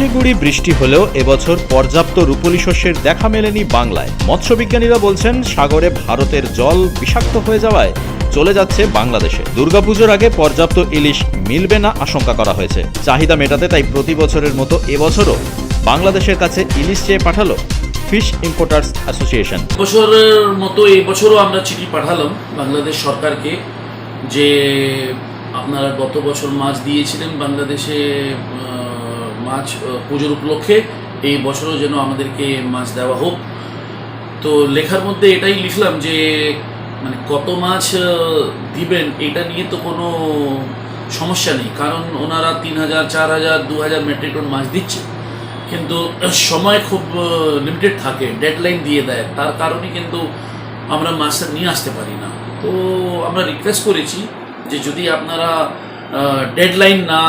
শিলিগুড়ি বৃষ্টি হলেও এবছর পর্যাপ্ত রূপলি শস্যের দেখা মেলেনি বাংলায়। মৎস্যবিজ্ঞানীরা বলছেন, সাগরে ভারতের জল বিষাক্ত হয়ে যাওয়ায় চলে যাচ্ছে বাংলাদেশে। দুর্গাপুজোর আগে পর্যাপ্ত ইলিশ মিলবে না আশঙ্কা করা হয়েছে। চাহিদা মেটাতে তাই প্রতি বছরের মতো এবছরও বাংলাদেশের কাছে ইলিশ চেয়ে পাঠালো ফিশ ইম্পোর্টার্স অ্যাসোসিয়েশন। বছরের মতো এবছরও আমরা চিঠি পাঠালাম বাংলাদেশ সরকারকে যে আপনারা গত বছর মাছ দিয়েছিলেন বাংলাদেশে মাছ পুজোর উপলক্ষে এই বছরও যেন আমাদেরকে মাছ দেওয়া হোক। তো লেখার মধ্যে এটাই লিখলাম যে মানে কত মাছ দিবেন এটা নিয়ে তো কোনো সমস্যা নেই। কারণ ওনারা তিন হাজার, চার হাজার, দু হাজার মেট্রিক টন মাছ দিচ্ছে। কিন্তু সময় খুব লিমিটেড থাকে ডেডলাইন দিয়ে দেয়। তার কারণে কিন্তু আমরা মাছটা নিয়ে আসতে পারি না। তো আমরা রিকোয়েস্ট করেছি যে যদি আপনারা ডেডলাইন না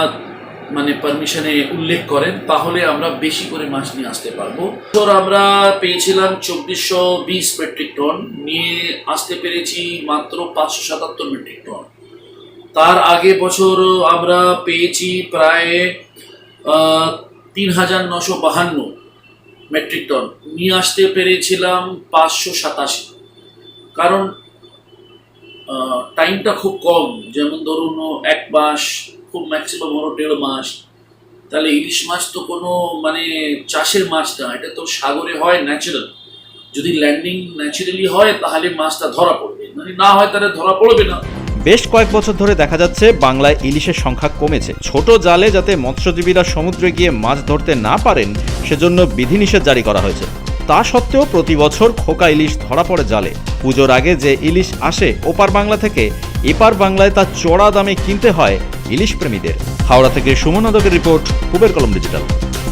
মানে পারমিশনে উল্লেখ করেন, তাহলে আমরা বেশি করে মাছ নিয়ে আসতে পারব। তোর আমরা পেয়েছিলাম চব্বিশশো বিশ মেট্রিক টন, নিয়ে আসতে পেরেছি মাত্র পাঁচশো সাতাত্তর মেট্রিক টন। তার আগে বছর আমরা পেয়েছি প্রায় তিন হাজার নশো বাহান্ন মেট্রিক টন। নিয়ে আসতে পেরেছিলাম পাঁচশো সাতাশি। কারণ টাইমটা খুব কম, যেমন ধরুন এক মাস খুব ম্যাক্সিমাম হলো দেড় মাস। তাহলে ইলিশ মাছ তো কোনো মানে চাষের মাছ না, এটা তো সাগরে হয় ন্যাচারাল যদি ল্যান্ডিং ন্যাচারালি হয়, তাহলে মাছটা ধরা পড়বে। মানে না হয়, তাহলে ধরা পড়বে না। বেশ কয়েক বছর ধরে দেখা যাচ্ছে, বাংলায় ইলিশের সংখ্যা কমেছে। ছোট জালে যাতে মৎস্যজীবীরা সমুদ্রে গিয়ে মাছ ধরতে না পারেন, সেজন্য বিধিনিষেধ জারি করা হয়েছে। তা সত্ত্বেও প্রতি বছর খোকা ইলিশ ধরা পড়ে জালে। পুজোর আগে যে ইলিশ আসে, ওপার বাংলা থেকে এপার বাংলায় তা চড়া দামে কিনতে হয় ইলিশ প্রেমীদের। হাওড়া থেকে সুমন আদকের রিপোর্ট কুবের কলম ডিজিটাল।